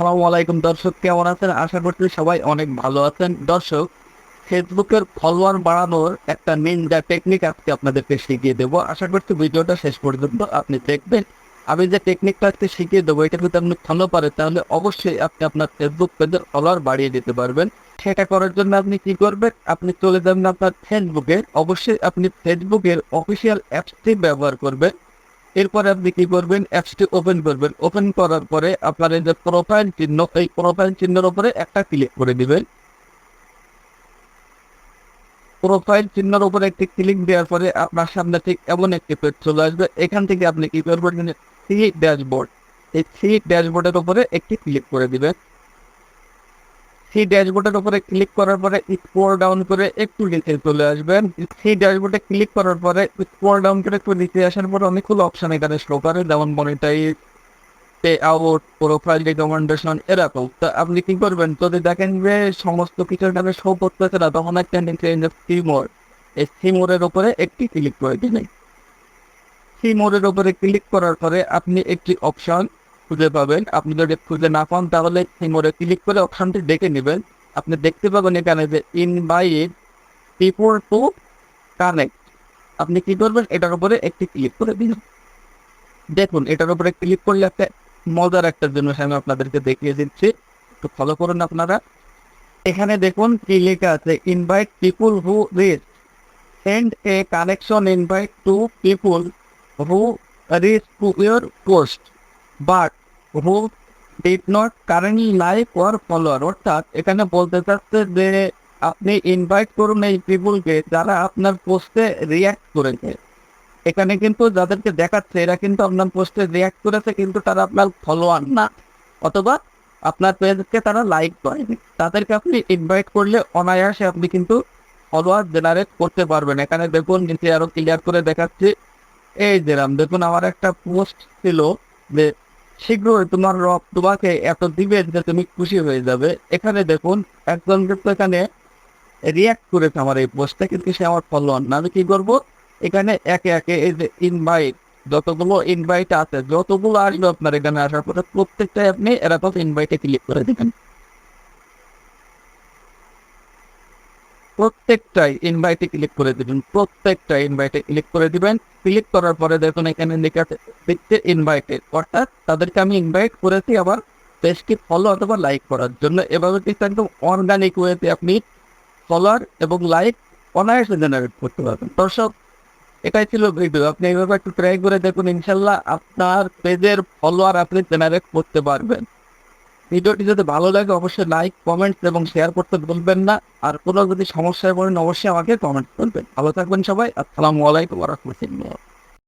আসসালামু আলাইকুম দর্শক, কেমন আছেন? আশা করছি সবাই অনেক ভালো আছেন। দর্শক, ফেসবুকের ফলোয়ার বাড়ানোর একটা নিনজা টেকনিক আজকে আপনাদেরকে শিখিয়ে দেবো। আশা করছি ভিডিওটা শেষ পর্যন্ত আপনি দেখবেন। আমি যে টেকনিকটা আজকে শিখিয়ে দেবো এটা যদি আপনি ফলো পারেন তাহলে অবশ্যই আপনি আপনার ফেসবুক পেজের ফলোয়ার বাড়িয়ে দিতে পারবেন। সেটা করার জন্য আপনি কি করবেন? আপনি চলে যাবেন আপনার ফেসবুকে। অবশ্যই আপনি ফেসবুকের অফিসিয়াল অ্যাপসটি ব্যবহার করবেন। এরপরে আপনি কি করবেন? অ্যাপসটি ওপেন করবেন। ওপেন করার পরে আপনার যে প্রোফাইল চিহ্ন, এই প্রোফাইল চিহ্নের উপরে একটা ক্লিক করে দিবেন। প্রোফাইল চিহ্নের উপরে একটি ক্লিক দেওয়ার পরে আপনার সামনে ঠিক এমন একটি পেজ চলে আসবে। এখান থেকে আপনি কি করবেন? থ্রি ড্যাশবোর্ড এই থ্রি ড্যাশবোর্ডের উপরে একটি ক্লিক করে দিবেন। থ্রি ড্যাশবোর্ডের উপরে ক্লিক করার পরে স্ক্রল ডাউন করে একটু নিচে চলে আসবেন। সেই ড্যাশবোর্ডে ক্লিক করার পরে স্ক্রল ডাউন করে একটু নিচে আসার পরে অনেকগুলো অপশন এখানে শো করে, যেমন monetize pay out profile recommendation এরকম। তো আপনি কি করবেন? যদি দেখেন যে সমস্ত কিছু এখানে শো করতেছে না, তখন একটা নিচে সিমোর এই সিমোরের উপরে একটি ক্লিক করে দিলেন। সিমোরের উপরে ক্লিক করার পরে আপনি একটি অপশন খুঁজে পাবেন। আপনি যদি খুঁজে না পান, তাহলে সিমোরে ক্লিক করে অপশনটি দেখে নেবেন। আপনি দেখতে পাবেন এখানে যে ইনভাইট পিপল টু কানেক্ট আপনি কি করবেন? এটার উপরে একটি ক্লিক করে দিন। দেখুন, এটার উপরে ক্লিক করলে একটা মজার একটা জিনিস আমি আপনাদেরকে দেখিয়ে দিচ্ছি। একটু ফলো করুন আপনারা। এখানে দেখুন কি লেখা আছে invite people who reach send a connection invite to people who reach to your post but who did not currently like or follower অর্থাৎ এখানে বলতে চাচ্ছে যে, আপনি ইনভাইট করুন এই পিপুলকে যারা আপনার পোস্টে রিয়াক্ট করেছে। এখানে কিন্তু যাদেরকে দেখাচ্ছে, এরা কিন্তু আপনার পোস্টে রিয়াক্ট করেছে, কিন্তু তারা আপনার ফলোয়ার না। অথবা আপনার পেজকে তারা লাইক করেনি। তাদেরকে আপনি ইনভাইট করলে অনায়াসে আপনি কিন্তু ফলোয়ার জেনারেট করতে পারবেন। এখানে দেখুন, নিচে আরও ক্লিয়ার করে দেখাচ্ছি। এই যেরাম দেখুন, আমার একটা পোস্ট ছিল যে শীঘ্রই তোমার রব তোমাকে এত দিবে যে তুমি খুশি হয়ে যাবে। এখানে দেখুন, একজন কিন্তু এখানে রিয়াক্ট করেছে আমার এই পোস্টে কিন্তু সে আমার ফলোয়ার না। আমি কি করব? এখানে একে একে এই যে ইনভাইট যতগুলো ইনভাইট আছে, যতগুলো আসবে আপনার এখানে আসার পরে প্রত্যেকটাই আপনি এরকম ইনভাইটে ক্লিক করে দিবেন। প্রত্যেকটাই ইনভাইটে ক্লিক করে দিবেন প্রত্যেকটা ইনভাইটে ক্লিক করে দিবেন। ক্লিক করার পরে দেখুন এখানে লেখা দেখতে ইনভাইটেড অর্থাৎ তাদেরকে আমি ইনভাইট করেছি পেজটি ফলো অথবা লাইক করার জন্য। এভাবে কিন্তু একদম অর্গানিক ওয়েতে আপনি ফলোয়ার এবং লাইক অনায়াসে জেনারেট করতে পারবেন। দর্শক, এটাই ছিল ভিডিও আপনি এইভাবে একটু ট্রাই করে দেখুন ইনশাল্লাহ আপনার পেজের ফলোয়ার আপনি জেনারেট করতে পারবেন। ভিডিওটি যদি ভালো লাগে অবশ্যই লাইক কমেন্ট এবং শেয়ার করতে ভুলবেন না। আর কোনো যদি সমস্যায় পড়েন অবশ্যই আমাকে কমেন্ট করবেন। ভালো থাকবেন সবাই। আসসালামু আলাইকুম রহমতুল্লাহ।